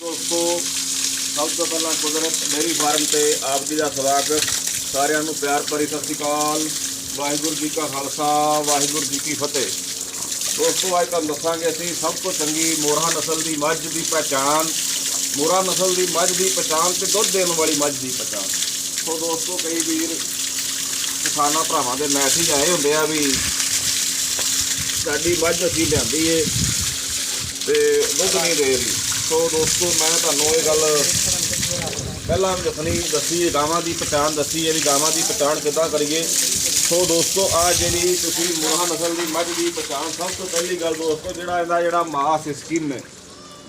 ਦੋਸਤੋ, ਸਭ ਤੋਂ ਪਹਿਲਾਂ ਕੁਦਰਤ ਡੇਰੀ ਫਾਰਮ ਤੇ ਆਪ ਜੀ ਦਾ ਸਵਾਗਤ। ਸਾਰਿਆਂ ਨੂੰ ਪਿਆਰ ਭਰੀ ਸਤਿ ਸ਼੍ਰੀ ਅਕਾਲ। ਵਾਹਿਗੁਰੂ ਜੀ ਕਾ ਖਾਲਸਾ, ਵਾਹਿਗੁਰੂ ਜੀ ਕੀ ਫਤਿਹ। ਦੋਸਤੋ, ਅੱਜ ਤੁਹਾਨੂੰ ਦੱਸਾਂਗੇ ਅਸੀਂ ਸਭ ਤੋਂ ਚੰਗੀ ਮੋਰਾ ਨਸਲ ਦੀ ਮੱਝ ਦੀ ਪਛਾਣ। ਮੋਰਾ ਨਸਲ ਦੀ ਮੱਝ ਦੀ ਪਛਾਣ ਤੇ ਦੁੱਧ ਦੇਣ ਵਾਲੀ ਮੱਝ ਦੀ ਪਛਾਣ। ਸੋ ਦੋਸਤੋ, ਕਈ ਵੀਰ ਕਿਸਾਨਾਂ ਭਰਾਵਾਂ ਦੇ ਮੈਸੇਜ ਆਏ ਹੁੰਦੇ ਆ ਵੀ ਸਾਡੀ ਮੱਝ ਅਸੀਂ ਲਿਆਂਦੀ ਏ ਤੇ ਦੁੱਧ ਨਹੀਂ ਦੇ ਰਹੀ। ਸੋ ਦੋਸਤੋ, ਮੈਂ ਤੁਹਾਨੂੰ ਇਹ ਗੱਲ ਪਹਿਲਾਂ ਦੱਸਣੀ ਦੱਸੀ ਹੈ, ਗਾਵਾਂ ਦੀ ਪਛਾਣ ਦੱਸੀ ਹੈ ਵੀ ਗਾਵਾਂ ਦੀ ਪਛਾਣ ਕਿੱਦਾਂ ਕਰੀਏ। ਸੋ ਦੋਸਤੋ, ਆ ਜਿਹੜੀ ਤੁਸੀਂ ਮੋਹਾ ਨਸਲ ਦੀ ਮੱਝ ਦੀ ਪਛਾਣ, ਸਭ ਤੋਂ ਪਹਿਲੀ ਗੱਲ ਦੋਸਤੋ, ਜਿਹੜਾ ਇਹਦਾ ਜਿਹੜਾ ਮਾਸ ਸਕਿਨ ਹੈ,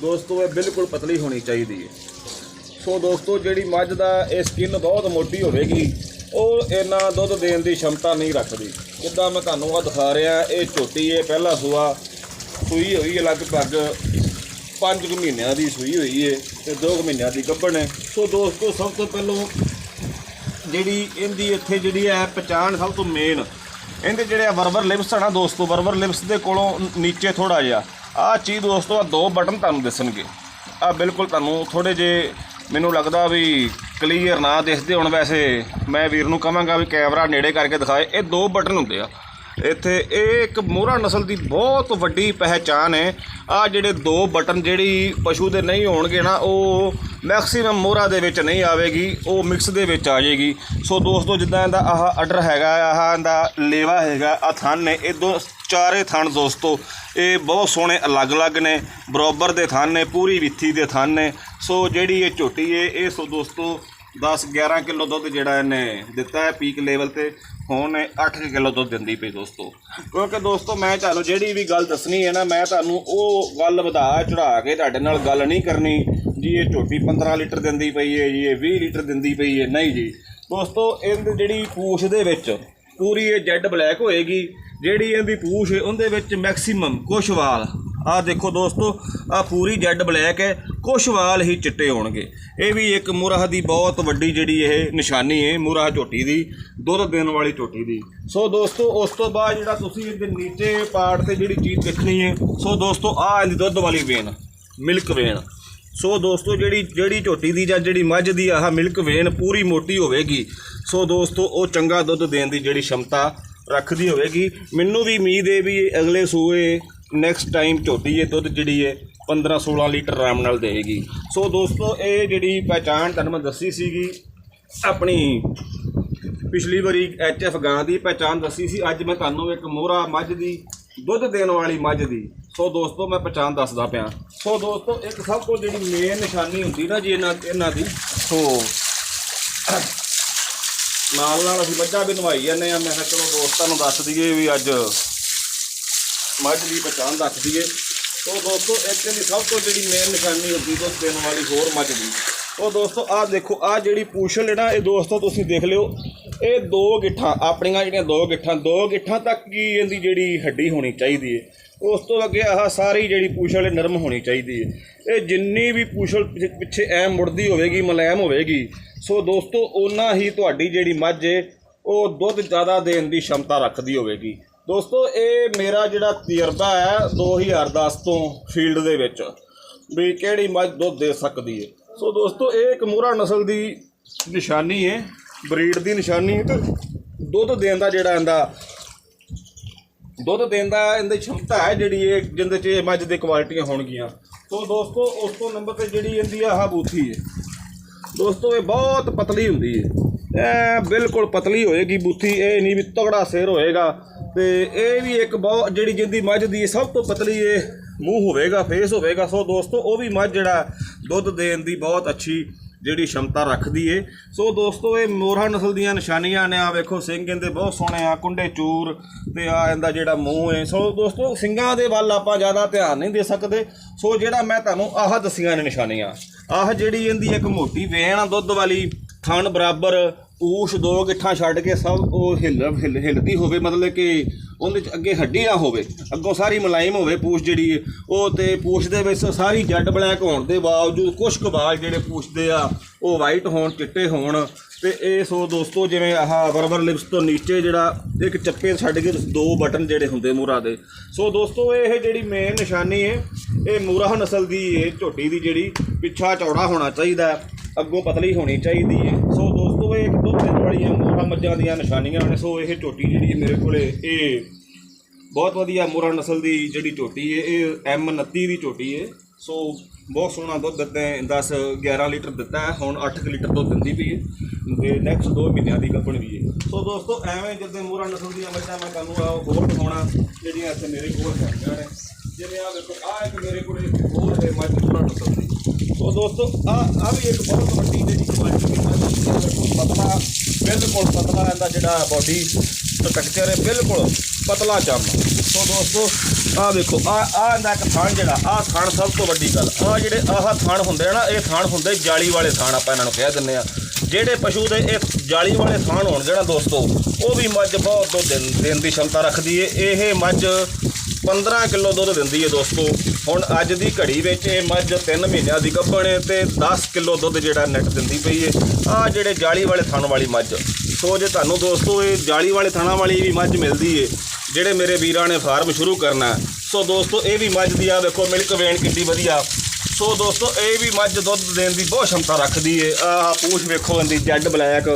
ਦੋਸਤੋ, ਇਹ ਬਿਲਕੁਲ ਪਤਲੀ ਹੋਣੀ ਚਾਹੀਦੀ ਹੈ। ਸੋ ਦੋਸਤੋ, ਜਿਹੜੀ ਮੱਝ ਦਾ ਇਹ ਸਕਿਨ ਬਹੁਤ ਮੋਟੀ ਹੋਵੇਗੀ, ਉਹ ਇੰਨਾ ਦੁੱਧ ਦੇਣ ਦੀ ਸ਼ਮਤਾ ਨਹੀਂ ਰੱਖਦੀ। ਜਿੱਦਾਂ ਮੈਂ ਤੁਹਾਨੂੰ ਆ ਦਿਖਾ ਰਿਹਾ, ਇਹ ਝੋਟੀ ਹੈ ਪਹਿਲਾ ਸੂਆ ਸੂਈ ਹੋਈ ਹੈ ਲਗਭਗ 5 ਕੁ ਮਹੀਨਿਆਂ ਦੀ ਸੂਈ ਹੋਈ ਹੈ ਤੇ 2 ਮਹੀਨਿਆਂ ਦੀ ਗੱਭਣ ਹੈ ਸੋ ਦੋਸਤੋ, ਸਭ ਤੋਂ ਪਹਿਲਾਂ ਜਿਹੜੀ ਇਹਦੀ ਇੱਥੇ ਜਿਹੜੀ ਹੈ ਪਛਾਣ ਸਭ ਤੋਂ ਮੇਨ ਇਹਦੇ ਜਿਹੜੇ ਆ ਵਰਵਰ ਲਿਪਸ ਆ ਨਾ ਦੋਸਤੋ, ਵਰਵਰ ਲਿਪਸ ਦੇ ਕੋਲੋਂ ਨੀਚੇ ਥੋੜਾ ਜਿਹਾ। ਆਹ ਚੀਜ਼ ਦੋਸਤੋ, ਆ ਦੋ ਬਟਨ ਤੁਹਾਨੂੰ ਦਿਸਣਗੇ। ਆ ਬਿਲਕੁਲ ਤੁਹਾਨੂੰ ਥੋੜੇ ਜੇ ਮੈਨੂੰ ਲੱਗਦਾ ਵੀ ਕਲੀਅਰ ਨਾ ਦਿਸਦੇ ਹੁਣ। ਵੈਸੇ ਮੈਂ ਵੀਰ ਨੂੰ ਕਹਾਂਗਾ ਵੀ ਕੈਮਰਾ ਨੇੜੇ ਕਰਕੇ ਦਿਖਾਏ। ਇਹ ਦੋ ਬਟਨ ਹੁੰਦੇ ਆ। ਇੱਥੇ ਇਹ ਇੱਕ ਮੋਹਰਾ ਨਸਲ ਦੀ ਬਹੁਤ ਵੱਡੀ ਪਹਿਚਾਨ ਹੈ। ਆ ਜਿਹੜੇ ਦੋ ਬਟਨ ਜਿਹੜੀ ਪਸ਼ੂ ਦੇ ਨਹੀਂ ਹੋਣਗੇ ਨਾ, ਉਹ ਮੈਕਸਿਮਮ ਮੋਹਰਾ ਦੇ ਵਿੱਚ ਨਹੀਂ ਆਵੇਗੀ, ਉਹ ਮਿਕਸ ਦੇ ਵਿੱਚ ਆ ਜਾਏਗੀ। ਸੋ ਦੋਸਤੋ, ਜਿੱਦਾਂ ਇਹਦਾ ਆਹ ਆਰਡਰ ਹੈਗਾ, ਆਹ ਇਹਦਾ ਲੇਵਾ ਹੈਗਾ ਆ ਥਣ ਨੇ, ਇਹ ਦੋ ਚਾਰੇ ਥਣ ਦੋਸਤੋ, ਇਹ ਬਹੁਤ ਸੋਹਣੇ ਅਲੱਗ-ਅਲੱਗ ਨੇ, ਬਰਾਬਰ ਦੇ ਥਣ ਨੇ, ਪੂਰੀ ਵਿੱਥੀ ਦੇ ਥਣ ਨੇ। ਸੋ ਜਿਹੜੀ ਇਹ ਝੋਟੀ ਹੈ, ਇਹ ਸੋ ਦੋਸਤੋ 10 11 ਕਿਲੋ ਦੁੱਧ ਜਿਹੜਾ ਇਹਨੇ ਦਿੱਤਾ ਹੈ ਪੀਕ ਲੈਵਲ ਤੇ। ਹੁਣ ਇਹ 8 ਕਿਲੋ ਦੁੱਧ ਦਿੰਦੀ ਪਈ ਦੋਸਤੋ। ਕਿਉਂਕਿ ਦੋਸਤੋ, ਮੈਂ ਤੁਹਾਨੂੰ ਜਿਹੜੀ ਵੀ ਗੱਲ ਦੱਸਣੀ ਹੈ ਨਾ, ਮੈਂ ਤੁਹਾਨੂੰ ਉਹ ਗੱਲ ਵਧਾ ਚੜਾ ਕੇ ਤੁਹਾਡੇ ਨਾਲ ਗੱਲ ਨਹੀਂ ਕਰਨੀ ਜੀ, ਇਹ ਝੋਟੀ 15 ਲੀਟਰ ਦਿੰਦੀ ਪਈ ਹੈ ਜੀ, ਇਹ 20 ਲੀਟਰ ਦਿੰਦੀ ਪਈ ਹੈ। ਨਹੀਂ ਜੀ। ਦੋਸਤੋ, ਇਹਦੀ ਜਿਹੜੀ ਪੂਛ ਦੇ ਵਿੱਚ ਪੂਰੀ ਇਹ ਜੈਡ ਬਲੈਕ ਹੋਏਗੀ, ਜਿਹੜੀ ਇਹਦੀ ਪੂਛ ਉਹਦੇ ਵਿੱਚ ਮੈਕਸਿਮਮ ਕੁਛ ਵਾਲ। ਆਹ ਦੇਖੋ ਦੋਸਤੋ ਆ ਪੂਰੀ ਜੈਡ ਬਲੈਕ ਹੈ। ਕੁਛ ਵਾਲ ਹੀ ਚਿੱਟੇ ਹੋਣਗੇ। ਇਹ ਵੀ ਇੱਕ ਮੁਰਾਹ ਦੀ ਬਹੁਤ ਵੱਡੀ ਜਿਹੜੀ ਇਹ ਨਿਸ਼ਾਨੀ ਹੈ ਮੁਰਾਹ ਝੋਟੀ ਦੀ, ਦੁੱਧ ਦੇਣ ਵਾਲੀ ਝੋਟੀ ਦੀ। ਸੋ ਦੋਸਤੋ, ਉਸ ਤੋਂ ਬਾਅਦ ਜਿਹੜਾ ਤੁਸੀਂ ਇਹਦੇ ਨੀਚੇ ਪਾਰਟ ਤੇ ਜਿਹੜੀ ਚੀਜ਼ ਦੇਖਣੀ ਹੈ ਸੋ ਦੋਸਤੋ, ਆਹ ਇਹਦੀ ਦੁੱਧ ਵਾਲੀ ਵੇਨ, ਮਿਲਕ ਵੇਨ। ਸੋ ਦੋਸਤੋ, ਜਿਹੜੀ ਜਿਹੜੀ ਝੋਟੀ ਦੀ ਜਾਂ ਜਿਹੜੀ ਮੱਝ ਦੀ ਆਹ ਮਿਲਕ ਵੇਨ ਪੂਰੀ ਮੋਟੀ ਹੋਵੇਗੀ, ਸੋ ਦੋਸਤੋ, ਉਹ ਚੰਗਾ ਦੁੱਧ ਦੇਣ ਦੀ ਜਿਹੜੀ ਸ਼ਮਤਾ ਰੱਖਦੀ ਹੋਵੇਗੀ। ਮੈਨੂੰ ਵੀ ਉਮੀਦ ਹੈ ਵੀ ਅਗਲੇ ਸੂਏ ਨੈਕਸਟ ਟਾਈਮ ਝੋਟੀ ਇਹ ਦੁੱਧ ਜਿਹੜੀ ਹੈ 15 16 ਲੀਟਰ ਆਰਾਮ ਨਾਲ ਦੇਵੇਗੀ। ਸੋ ਦੋਸਤੋ, ਇਹ ਜਿਹੜੀ ਪਹਿਚਾਣ ਤੁਹਾਨੂੰ ਮੈਂ ਦੱਸੀ ਸੀਗੀ, ਆਪਣੀ ਪਿਛਲੀ ਵਾਰੀ ਐਚਐਫ ਗਾਂ ਦੀ ਪਹਿਚਾਣ ਦੱਸੀ ਸੀ। ਅੱਜ ਮੈਂ ਤੁਹਾਨੂੰ ਇੱਕ ਮੋਹਰਾ ਮੱਝ ਦੀ, ਦੁੱਧ ਦੇਣ ਵਾਲੀ ਮੱਝ ਦੀ। ਸੋ ਦੋਸਤੋ, ਮੈਂ ਪਹਿਚਾਣ ਦੱਸਦਾ ਪਿਆ। ਸੋ ਦੋਸਤੋ, ਇੱਕ ਸਭ ਤੋਂ ਜਿਹੜੀ ਮੇਨ ਨਿਸ਼ਾਨੀ ਹੁੰਦੀ ਨਾ ਜੀ ਇਹਨਾਂ ਇਹਨਾਂ ਦੀ, ਸੋ ਨਾਲ ਨਾਲ ਅਸੀਂ ਮੱਝਾਂ ਵੀ ਨਵਾਈ ਜਾਂਦੇ ਆ ਮੈਂ ਕਿਹਾ ਚਲੋ ਦੋਸਤਾਂ ਨੂੰ ਦੱਸ ਦਈਏ ਵੀ ਅੱਜ ਮੱਝ ਦੀ ਪਛਾਣ ਦੱਸ ਦਈਏ। ਉਹ ਦੋਸਤੋ ਇੱਕ ਦੀ ਸਭ ਤੋਂ ਜਿਹੜੀ ਮੇਨ ਨਿਸ਼ਾਨੀ ਹੁੰਦੀ ਦੁੱਧ ਦੇਣ ਵਾਲੀ ਹੋਰ ਮੱਝ ਦੀ। ਉਹ ਦੋਸਤੋ, ਆਹ ਦੇਖੋ, ਆਹ ਜਿਹੜੀ ਪੂਛਲ ਹੈ ਨਾ ਇਹ ਦੋਸਤੋ ਤੁਸੀਂ ਦੇਖ ਲਿਓ, ਇਹ ਦੋ ਗਿੱਠਾਂ, ਆਪਣੀਆਂ ਜਿਹੜੀਆਂ ਦੋ ਗਿੱਠਾਂ ਦੋ ਗਿੱਠਾਂ ਤੱਕ ਹੀ ਇਹਦੀ ਜਿਹੜੀ ਹੱਡੀ ਹੋਣੀ ਚਾਹੀਦੀ ਹੈ ਉਸ ਤੋਂ ਅੱਗੇ ਆਹ ਸਾਰੀ ਜਿਹੜੀ ਪੂਛਲ ਹੈ ਨਰਮ ਹੋਣੀ ਚਾਹੀਦੀ ਹੈ ਇਹ ਜਿੰਨੀ ਵੀ ਪੂਛਲ ਪਿ- ਪਿੱਛੇ ਐ ਮੁੜਦੀ ਹੋਵੇਗੀ ਮੁਲਾਇਮ ਹੋਵੇਗੀ। ਸੋ ਦੋਸਤੋ, ਓਨਾ ਹੀ ਤੁਹਾਡੀ ਜਿਹੜੀ ਮੱਝ ਹੈ ਉਹ ਦੁੱਧ ਜ਼ਿਆਦਾ ਦੇਣ ਦੀ ਸ਼ਮਤਾ ਰੱਖਦੀ ਹੋਵੇਗੀ। ਦੋਸਤੋ, ਇਹ ਮੇਰਾ ਜਿਹੜਾ ਤਜਰਬਾ ਹੈ 2010 ਤੋਂ ਫੀਲਡ ਦੇ ਵਿੱਚ ਵੀ ਕਿਹੜੀ ਮੱਝ ਦੁੱਧ ਦੇ ਸਕਦੀ ਹੈ। ਸੋ ਦੋਸਤੋ, ਇਹ ਇੱਕ ਮੋਹਰਾ ਨਸਲ ਦੀ ਨਿਸ਼ਾਨੀ ਹੈ, ਬਰੀਡ ਦੀ ਨਿਸ਼ਾਨੀ ਹੈ ਤੇ ਦੁੱਧ ਦੇਣ ਦਾ ਜਿਹੜਾ ਇਹਦਾ ਦੁੱਧ ਦੇਣ ਦਾ ਇਹਦੀ ਸ਼ਮਤਾ ਹੈ ਜਿਹੜੀ ਇਹ ਜਿੰਦੇ ਚ ਇਹ ਮੱਝ ਦੇ ਕੁਆਲਿਟੀਆਂ ਹੋਣਗੀਆਂ। ਸੋ ਦੋਸਤੋ, ਉਸ ਤੋਂ ਨੰਬਰ ਤੇ ਜਿਹੜੀ ਇਹਦੀ ਆਹ ਬੂਥੀ ਹੈ। ਦੋਸਤੋ, ਇਹ ਬਹੁਤ ਪਤਲੀ ਹੁੰਦੀ ਹੈ। ਇਹ ਬਿਲਕੁਲ ਪਤਲੀ ਹੋਏਗੀ ਬੂਥੀ, ਇਹ ਨਹੀਂ ਵੀ ਤਗੜਾ ਸਿਰ ਹੋਏਗਾ। ਤੇ ਇਹ ਵੀ ਇੱਕ ਬਹੁਤ, ਜਿਹੜੀ ਜਿੰਦੀ ਮੱਝ ਦੀ ਸਭ ਤੋਂ ਪਤਲੀ ਇਹ ਮੂੰਹ ਹੋਵੇਗਾ ਫੇਸ ਹੋਵੇਗਾ। ਸੋ ਦੋਸਤੋ, ਉਹ ਵੀ ਮੱਝ ਜਿਹੜਾ ਦੁੱਧ ਦੇਣ ਦੀ ਬਹੁਤ ਅੱਛੀ ਜਿਹੜੀ ਸ਼ਮਤਾ ਰੱਖਦੀ ਏ। ਸੋ ਦੋਸਤੋ, ਇਹ ਮੋਰਾ ਨਸਲ ਦੀਆਂ ਨਿਸ਼ਾਨੀਆਂ ਨੇ। ਆ ਵੇਖੋ, ਸਿੰਘ ਇਹਦੇ ਬਹੁਤ ਸੋਹਣੇ ਆ, ਕੁੰਡੇ ਚੂਰ ਤੇ ਆ ਇਹਦਾ ਜਿਹੜਾ ਮੂੰਹ ਏ। ਸੋ ਦੋਸਤੋ, ਸਿੰਘਾਂ ਦੇ ਵੱਲ ਆਪਾਂ ਜ਼ਿਆਦਾ ਧਿਆਨ ਨਹੀਂ ਦੇ ਸਕਦੇ। ਸੋ ਜਿਹੜਾ ਮੈਂ ਤੁਹਾਨੂੰ ਆਹ ਦਸੀਆਂ ਨੇ ਨਿਸ਼ਾਨੀਆਂ, ਆਹ ਜਿਹੜੀ ਇਹਦੀ ਇੱਕ ਮੋਟੀ ਵੇਣ ਆ ਦੁੱਧ ਵਾਲੀ ਥਣ ਬਰਾਬਰ ਪੂਛ ਦੋ ਗਿੱਠਾਂ ਛੱਡ ਕੇ ਸਭ ਉਹ ਹਿੱਲ ਹਿੱਲ, ਹਿੱਲਦੀ ਹੋਵੇ, ਮਤਲਬ ਕਿ ਉਹਦੇ ਚ ਅੱਗੇ ਹੱਡੀ ਨਾ ਹੋਵੇ, ਅੱਗੋਂ ਸਾਰੀ ਮੁਲਾਇਮ ਹੋਵੇ ਪੂਛ ਜਿਹੜੀ, ਉਹ ਤੇ ਪੂਛ ਦੇ ਵਿੱਚ ਸਾਰੀ ਜੈਡ ਬਲੈਕ ਹੋਣ ਦੇ ਬਾਵਜੂਦ ਕੁਛ ਕੁ ਜਿਹੜੇ ਪੂਛਦੇ ਆ, ਉਹ ਵਾਈਟ ਹੋਣ, ਚਿੱਟੇ ਹੋਣ, ਤੇ ਇਹ ਸੋ ਦੋਸਤੋ ਜਿਵੇਂ ਆਹ ਬਰਬਰ ਲਿਪਸ ਤੋਂ ਨੀਚੇ ਜਿਹੜਾ ਇੱਕ ਚੱਪੇ ਛੱਡ ਕੇ ਦੋ ਬਟਨ ਜਿਹੜੇ ਹੁੰਦੇ ਮੂਰਾ ਦੇ। ਸੋ ਦੋਸਤੋ ਇਹ ਜਿਹੜੀ ਮੇਨ ਨਿਸ਼ਾਨੀ ਹੈ ਇਹ ਮੂਰਾ ਨਸਲ ਦੀ ਇਹ ਝੋਟੀ ਦੀ ਜਿਹੜੀ, ਪਿੱਛਾ ਚੌੜਾ ਹੋਣਾ ਚਾਹੀਦਾ, ਅੱਗੋਂ ਪਤਲੀ ਹੋਣੀ ਚਾਹੀਦੀ ਹੈ ਸੋ ਦੋਸਤੋ ਵਾਲੀਆਂ ਮੱਝਾਂ ਦੀਆਂ ਨਿਸ਼ਾਨੀਆਂ ਨੇ। ਸੋ ਇਹ ਝੋਟੀ ਜਿਹੜੀ ਹੈ ਮੇਰੇ ਕੋਲੇ, ਇਹ ਬਹੁਤ ਵਧੀਆ ਮੁਰਾ ਨਸਲ ਦੀ ਜਿਹੜੀ ਝੋਟੀ ਹੈ, ਇਹ ਐਮ 29 ਦੀ ਝੋਟੀ ਹੈ। ਸੋ ਬਹੁਤ ਸੋਹਣਾ ਦੁੱਧ ਦਿੱਤਾ ਹੈ 10 11 ਲੀਟਰ ਦਿੱਤਾ ਹੈ, ਹੁਣ 8 ਲੀਟਰ ਦੁੱਧ ਦਿੰਦੀ ਪਈ ਹੈ ਤੇ ਨੈਕਸਟ 2 ਮਹੀਨਿਆਂ ਦੀ ਗੱਭਣ ਵੀ ਹੈ। ਸੋ ਦੋਸਤੋ, ਐਵੇਂ ਜਿੱਦਾਂ ਮੁਰਾ ਨਸਲ ਦੀਆਂ ਮੱਝਾਂ ਮੈਂ ਤੁਹਾਨੂੰ ਆ ਹੋਰ ਦਿਖਾਉਣਾ, ਜਿਹੜੀਆਂ ਇੱਥੇ ਮੇਰੇ ਕੋਲ ਹੈਗੀਆਂ ਨੇ। ਜਿਵੇਂ ਆ ਵੇਖੋ ਆ ਇੱਕ ਮੇਰੇ ਕੋਲ ਹੋਰ ਹੈ ਮੱਝ ਮੁਰਾ ਨਸਲ ਦੀ। ਸੋ ਦੋਸਤੋ ਆ ਆ ਵੀ ਇੱਕ ਬਹੁਤ ਵੱਡੀ ਜਿਹੜੀ ਕੁਆਲਿਟੀ ਦੀ ਮੱਝ ਹੈ ਬਿਲਕੁਲ ਬਿਲਕੁਲ ਪਤਲਾ ਇਹਦਾ ਜਿਹੜਾ ਬਾਡੀ ਸਟਰਕਚਰ ਹੈ ਬਿਲਕੁਲ ਪਤਲਾ ਚਮ ਸੋ ਦੋਸਤੋ ਆ ਵੇਖੋ ਆ ਆ ਇਹਦਾ ਇੱਕ ਥਾਣ ਜਿਹੜਾ ਆ ਥਾਣ ਸਭ ਤੋਂ ਵੱਡੀ ਗੱਲ। ਆ ਜਿਹੜੇ ਆਹ ਥਾਣ ਹੁੰਦੇ ਆ ਨਾ, ਇਹ ਥਾਣ ਹੁੰਦੇ ਜਾਲੀ ਵਾਲੇ ਥਾਣ, ਆਪਾਂ ਇਹਨਾਂ ਨੂੰ ਕਹਿ ਦਿੰਦੇ ਆ। ਜਿਹੜੇ ਪਸ਼ੂ ਦੇ ਇਹ ਜਾਲੀ ਵਾਲੇ ਥਾਣ ਹੋਣ ਜਿਹੜਾ ਦੋਸਤੋ, ਉਹ ਵੀ ਮੱਝ ਬਹੁਤ ਦੁੱਧ ਦੇਣ ਦੇਣ ਦੀ ਸ਼ਮਤਾ ਰੱਖਦੀ ਏ। ਇਹ ਮੱਝ 15 ਕਿਲੋ ਦੁੱਧ ਦਿੰਦੀ ਹੈ ਦੋਸਤੋ। ਹੁਣ ਅੱਜ ਦੀ ਘੜੀ ਵਿੱਚ ਇਹ ਮੱਝ 3 ਮਹੀਨਿਆਂ ਦੀ ਗੱਭਣ ਏ ਤੇ 10 ਕਿਲੋ ਦੁੱਧ ਜਿਹੜਾ ਨੈਟ ਦਿੰਦੀ ਪਈ ਹੈ ਆ ਜਿਹੜੇ ਜਾਲੀ ਵਾਲੇ ਥਣ ਵਾਲੀ ਮੱਝ। ਸੋ ਜੇ ਤੁਹਾਨੂੰ ਦੋਸਤੋ ਇਹ ਜਾਲੀ ਵਾਲੇ ਥਣਾ ਵਾਲੀ ਵੀ ਮੱਝ ਮਿਲਦੀ ਹੈ ਜਿਹੜੇ ਮੇਰੇ ਵੀਰਾਂ ਨੇ ਫਾਰਮ ਸ਼ੁਰੂ ਕਰਨਾ। ਸੋ ਦੋਸਤੋ ਇਹ ਵੀ ਮੱਝ ਦੀ ਆ ਵੇਖੋ, ਮਿਲਕ ਵੇਨ ਕਿੰਨੀ ਵਧੀਆ। ਸੋ ਦੋਸਤੋ, ਇਹ ਵੀ ਮੱਝ ਦੁੱਧ ਦੇਣ ਦੀ ਬਹੁਤ ਸ਼ਮਤਾ ਰੱਖਦੀ ਏ। ਆਹ ਪੂਛ ਵੇਖੋ ਇਹਦੀ, ਜੈਡ ਬਲੈਕ।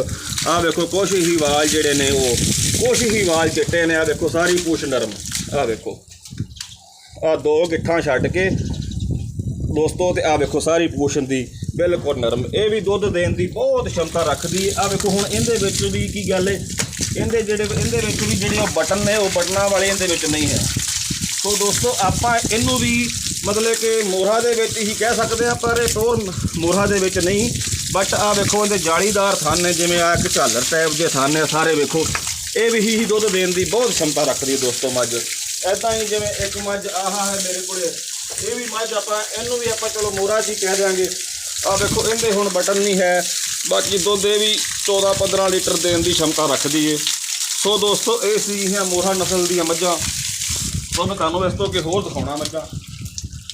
ਆਹ ਵੇਖੋ, ਕੁਛ ਹੀ ਵਾਲ ਜਿਹੜੇ ਨੇ ਉਹ, ਕੁਛ ਹੀ ਵਾਲ ਚਿੱਟੇ ਨੇ। ਆਹ ਵੇਖੋ, ਸਾਰੀ ਪੂਛ ਨਰਮ। ਆਹ ਵੇਖੋ। ਆਹ ਦੋ ਗਿੱਠਾਂ ਛੱਡ ਕੇ, ਦੋਸਤੋ, ਤੇ ਆਹ ਵੇਖੋ, ਸਾਰੀ ਪੂਛ ਦੀ ਬਿਲਕੁਲ ਨਰਮ। ਇਹ ਵੀ ਦੁੱਧ ਦੇਣ ਦੀ ਬਹੁਤ ਸ਼ਮਤਾ ਰੱਖਦੀ ਹੈ ਆਹ ਵੇਖੋ, ਹੁਣ ਇਹਦੇ ਵਿੱਚ ਵੀ ਕੀ ਗੱਲ ਹੈ ਇਹਦੇ ਜਿਹੜੇ, ਇਹਦੇ ਵਿੱਚ ਵੀ ਜਿਹੜੇ ਉਹ ਬਟਨ ਨੇ, ਉਹ ਬਟਨਾਂ ਵਾਲੇ ਇਹਦੇ ਵਿੱਚ ਨਹੀਂ ਹੈ। ਸੋ ਦੋਸਤੋ, ਆਪਾਂ ਇਹਨੂੰ ਵੀ ਮਤਲਬ ਕਿ ਮੋਹਰਾ ਦੇ ਵਿੱਚ ਹੀ ਕਹਿ ਸਕਦੇ ਆ ਪਰ ਇਹ ਟੋਰ ਮੋਹਰਾ ਦੇ ਵਿੱਚ ਨਹੀਂ। ਬਟ ਆ ਵੇਖੋ, ਇਹਦੇ ਜਾਲੀਦਾਰ ਥਣ ਨੇ ਜਿਵੇਂ ਆ ਇੱਕ ਝਾਲਰ ਟਾਈਪ ਦੇ ਥਣ ਨੇ ਸਾਰੇ ਵੇਖੋ। ਇਹ ਵੀ ਹੀ ਦੁੱਧ ਦੇਣ ਦੀ ਬਹੁਤ ਸ਼ਮਤਾ ਰੱਖਦੀ ਹੈ ਦੋਸਤੋ ਮੱਝ। ਐਦਾਂ ਹੀ ਜਿਵੇਂ ਇੱਕ ਮੱਝ ਆਹਾ ਹੈ ਮੇਰੇ ਕੋਲੇ, ਇਹ ਵੀ ਮੱਝ ਆਪਾਂ, ਇਹਨੂੰ ਵੀ ਆਪਾਂ ਚਲੋ ਮੋਹਰਾ 'ਚ ਹੀ ਕਹਿ ਦਿਆਂਗੇ। ਆ ਵੇਖੋ, ਇਹਦੇ ਹੁਣ ਬਟਨ ਨਹੀਂ ਹੈ। ਬਾਕੀ ਦੁੱਧ ਇਹ ਵੀ 14 15 ਲੀਟਰ ਦੇਣ ਦੀ ਸ਼ਮਤਾ ਰੱਖਦੀ ਏ। ਸੋ ਦੋਸਤੋ, ਇਹ ਸੀ ਹੈ ਮੋਹਰਾ ਨਸਲ ਦੀਆਂ ਮੱਝਾਂ। ਤੁਹਾਨੂੰ ਤੁਹਾਨੂੰ ਇਸ ਤੋਂ ਅੱਗੇ ਹੋਰ ਦਿਖਾਉਣਾ ਮੱਝਾਂ।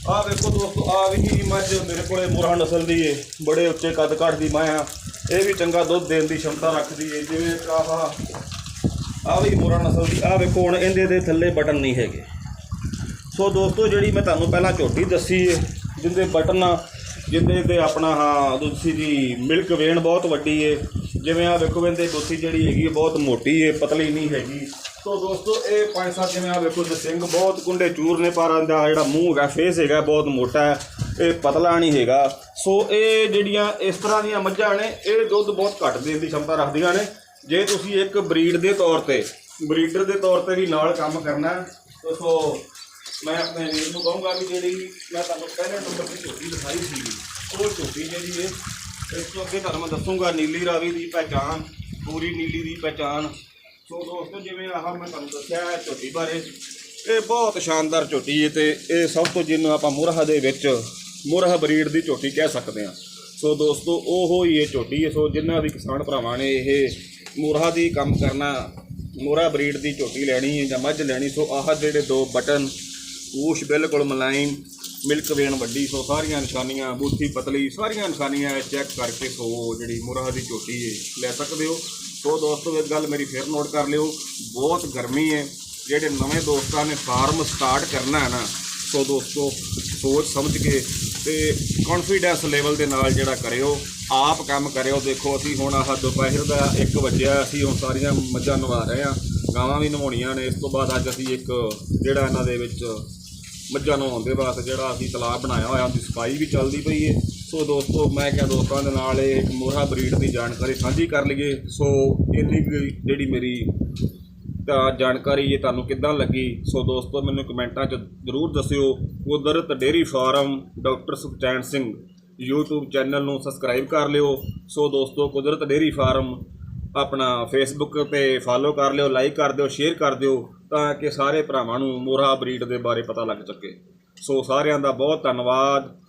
ਆਹ ਵੇਖੋ ਦੋਸਤੋ, ਆ ਵੀ ਮੱਝ ਮੇਰੇ ਕੋਲੇ ਮੋਹਰਾ ਨਸਲ ਦੀ ਏ। ਬੜੇ ਉੱਚੇ ਕੱਦ ਕਾਠ ਦੀ ਮਾਂ ਆ। ਇਹ ਵੀ ਚੰਗਾ ਦੁੱਧ ਦੇਣ ਦੀ ਸ਼ਮਤਾ ਰੱਖਦੀ ਏ, ਜਿਵੇਂ ਆਹ ਆ ਵੀ ਮੋਹਰਾ ਨਸਲ ਦੀ। ਆ ਵੇਖੋ, ਹੁਣ ਇਹਦੇ ਦੇ ਥੱਲੇ ਬਟਨ ਨਹੀਂ ਹੈਗੇ। ਸੋ ਦੋਸਤੋ, ਜਿਹੜੀ ਮੈਂ ਤੁਹਾਨੂੰ ਪਹਿਲਾਂ ਝੋਟੀ ਦੱਸੀ ਏ, ਜਿੰਦੇ ਬਟਨ ਆ, ਜਿੰਦੇ ਤੇ ਆਪਣਾ, ਹਾਂ ਦੁੱਸੀ ਦੀ ਮਿਲਕ ਵੇਣ ਬਹੁਤ ਵੱਡੀ ਏ। ਜਿਵੇਂ ਆ ਵੇਖੋ, ਇਹਦੇ ਦੁੱਸੀ ਜਿਹੜੀ ਹੈਗੀ ਹੈ ਬਹੁਤ ਮੋਟੀ ਏ, ਪਤਲੀ ਨਹੀਂ ਹੈਗੀ। ਤੋ ਦੋਸਤੋ, ਇਹ ਪੰਜ ਸੱਤ ਜਿਵੇਂ ਆ ਵੇਖੋ ਤੇ ਸਿੰਘ ਬਹੁਤ ਗੁੰਡੇ ਚੂਰ ਨੇ, ਪਰ ਦਾ ਜਿਹੜਾ ਮੂੰਹ ਹੈਗਾ ਫੇਸ ਹੈਗਾ ਬਹੁਤ ਮੋਟਾ ਹੈ, ਇਹ ਪਤਲਾ ਨਹੀਂ ਹੈਗਾ। ਸੋ ਇਹ ਜਿਹੜੀਆਂ ਇਸ ਤਰ੍ਹਾਂ ਦੀਆਂ ਮੱਝਾਂ ਨੇ, ਇਹ ਦੁੱਧ ਬਹੁਤ ਘੱਟ ਦੇਣ ਦੀ ਸ਼ਮਤਾ ਰੱਖਦੀਆਂ ਨੇ। ਜੇ ਤੁਸੀਂ ਇੱਕ ਬਰੀਡ ਦੇ ਤੌਰ ਤੇ, ਬਰੀਡਰ ਦੇ ਤੌਰ ਤੇ ਵੀ ਨਾਲ ਕੰਮ ਕਰਨਾ ਹੈ ਸੋ ਮੈਂ ਆਪਣੇ ਵੀਰ ਨੂੰ ਕਹੂੰਗਾ ਕਿ ਜਿਹੜੀ ਮੈਂ ਤੁਹਾਨੂੰ ਪਹਿਲੇ ਨੰਬਰ ਦੀ ਚੋਟੀ ਦਿਖਾਈ ਸੀ, ਉਹ ਚੋਟੀ ਜਿਹੜੀ ਹੈ, ਇਸ ਤੋਂ ਅੱਗੇ ਤੁਹਾਨੂੰ ਮੈਂ ਦੱਸੂੰਗਾ, ਨੀਲੀ ਰਾਵੀ ਦੀ ਪਹਿਚਾਨ ਪੂਰੀ ਨੀਲੀ ਦੀ ਪਹਿਚਾਨ ਸੋ ਦੋਸਤੋ, ਜਿਵੇਂ ਆਹ ਮੈਂ ਤੁਹਾਨੂੰ ਦੱਸਿਆ ਹੈ ਝੋਟੀ ਬਾਰੇ, ਇਹ ਬਹੁਤ ਸ਼ਾਨਦਾਰ ਝੋਟੀ ਹੈ ਤੇ ਇਹ ਸਭ ਤੋਂ ਜਿਹਨੂੰ ਆਪਾਂ ਮੁਰਹਾ ਦੇ ਵਿੱਚ, ਮੁਰਹਾ ਬਰੀਡ ਦੀ ਝੋਟੀ ਕਹਿ ਸਕਦੇ ਹਾਂ। ਸੋ ਦੋਸਤੋ, ਉਹ ਹੀ ਇਹ ਝੋਟੀ ਹੈ ਸੋ ਜਿਨ੍ਹਾਂ ਵੀ ਕਿਸਾਨ ਭਰਾਵਾਂ ਨੇ ਇਹ ਮੁਰਹਾ ਦੀ ਕੰਮ ਕਰਨਾ, ਮੁਰਹਾ ਬਰੀਡ ਦੀ ਝੋਟੀ ਲੈਣੀ ਹੈ ਜਾਂ ਮੱਝ ਲੈਣੀ, ਸੋ ਆਹ ਜਿਹੜੇ ਦੋ ਬਟਨ ਪੂਛ ਬਿਲਕੁਲ ਮਲਾਈਮ ਮਿਲਕ ਵੇਣ ਵੱਡੀ, ਸੋ ਸਾਰੀਆਂ ਨਿਸ਼ਾਨੀਆਂ, ਬੂਥੀ ਪਤਲੀ, ਸਾਰੀਆਂ ਨਿਸ਼ਾਨੀਆਂ ਚੈੱਕ ਕਰਕੇ ਸੋ ਜਿਹੜੀ ਮੁਰਹਾ ਦੀ ਝੋਟੀ ਹੈ ਲੈ ਸਕਦੇ ਹੋ। ਸੋ ਦੋਸਤੋ, ਇੱਕ ਗੱਲ ਮੇਰੀ ਫਿਰ ਨੋਟ ਕਰ ਲਿਓ, ਬਹੁਤ ਗਰਮੀ ਹੈ। ਜਿਹੜੇ ਨਵੇਂ ਦੋਸਤਾਂ ਨੇ ਫਾਰਮ ਸਟਾਰਟ ਕਰਨਾ ਹੈ ਨਾ, ਸੋ ਦੋਸਤੋ, ਸੋਚ ਸਮਝ ਕੇ ਤੇ ਕੌਨਫੀਡੈਂਸ ਲੈਵਲ ਦੇ ਨਾਲ ਜਿਹੜਾ ਕਰਿਓ, ਆਪ ਕੰਮ ਕਰਿਓ। ਦੇਖੋ, ਅਸੀਂ ਹੁਣ ਆਹ ਦੁਪਹਿਰ ਦਾ 1 ਵਜਿਆ, ਅਸੀਂ ਹੁਣ ਸਾਰੀਆਂ ਮੱਝਾਂ ਨਵਾ ਰਹੇ ਆ ਗਾਵਾਂ ਵੀ ਨਵਾਉਣੀਆਂ ਨੇ, ਇਸ ਤੋਂ ਬਾਅਦ ਅੱਜ ਅਸੀਂ ਇੱਕ ਜਿਹੜਾ ਇਹਨਾਂ ਦੇ ਵਿੱਚ ਮੱਝਾਂ ਨਵਾਉਣ ਦੇ ਵਾਸਤੇ ਜਿਹੜਾ ਅਸੀਂ ਤਲਾਬ ਬਣਾਇਆ ਹੋਇਆ, ਉਹਦੀ ਸਫ਼ਾਈ ਵੀ ਚੱਲਦੀ ਪਈ ਹੈ। ਸੋ ਦੋਸਤੋ, ਮੈਂ ਕਿਹਾ ਦੋਸਤਾਂ ਦੇ ਨਾਲ ਇਹ ਇੱਕ ਮੋਹਰਾ ਬਰੀਡ ਦੀ ਜਾਣਕਾਰੀ ਸਾਂਝੀ ਕਰ ਲਈਏ। ਸੋ ਇੰਨੀ ਕੁ ਜਿਹੜੀ ਮੇਰੀ ਤਾਂ ਜਾਣਕਾਰੀ ਇਹ ਤੁਹਾਨੂੰ ਕਿੱਦਾਂ ਲੱਗੀ? ਸੋ ਦੋਸਤੋ, ਮੈਨੂੰ ਕਮੈਂਟਾਂ 'ਚ ਜ਼ਰੂਰ ਦੱਸਿਓ। Kudrat dairy farm doctor Sukhchain Singh YouTube channel ਨੂੰ ਸਬਸਕ੍ਰਾਈਬ ਕਰ ਲਿਓ। ਸੋ ਦੋਸਤੋ, ਕੁਦਰਤ ਡੇਰੀ ਫਾਰਮ ਆਪਣਾ ਫੇਸਬੁੱਕ ਤੇ ਫਾਲੋ ਕਰ ਲਿਓ ਲਾਈਕ ਕਰ ਦਿਓ ਸ਼ੇਅਰ ਕਰ ਦਿਓ ਤਾਂ ਕਿ ਸਾਰੇ ਭਰਾਵਾਂ ਨੂੰ ਮੋਰਾ ਬਰੀਡ ਦੇ ਬਾਰੇ ਪਤਾ ਲੱਗ ਸਕੇ। ਸੋ ਸਾਰਿਆਂ ਦਾ ਬਹੁਤ ਧੰਨਵਾਦ।